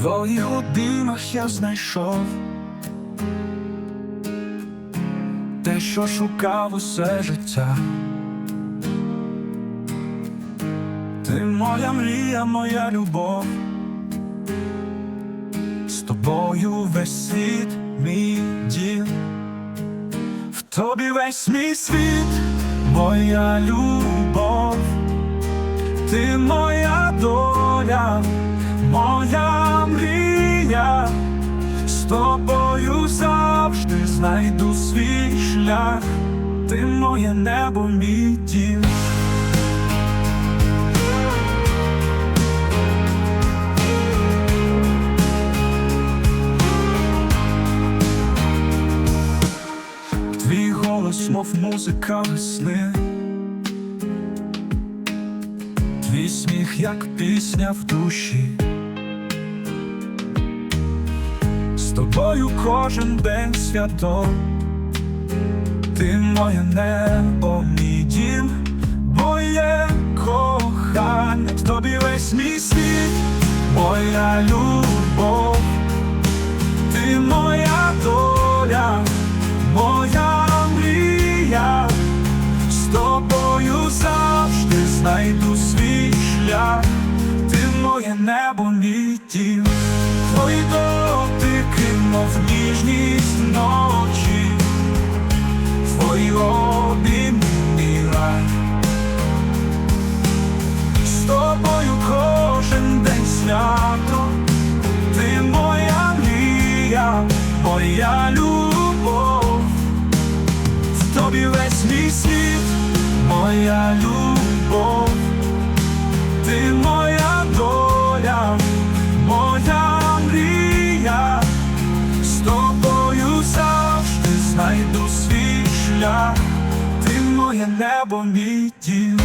твоїх обіймах я знайшов те, що шукав усе життя. Ти моя мрія, моя любов, з тобою весь світ мій дім, в тобі весь мій світ, моя любов, ти моя доля, моя мрія, з тобою завжди знайду свій шлях, ти моє небо, мій. Твій голос, мов музика весни. Твій сміх, як пісня в душі тобою кожен день свято Ти моє небо, мій дім, моє кохання. В тобі весь мій світ, моя любов. Ти моя доля, моя мрія, з тобою завжди знайду свій шлях, ти моє небо, мій дім, твої дотики, моя любов, в тобі весь мій світ, моя любов, ти моя доля, моя мрія, з тобою завжди знайду свій шлях, ти моє небо, мій дім.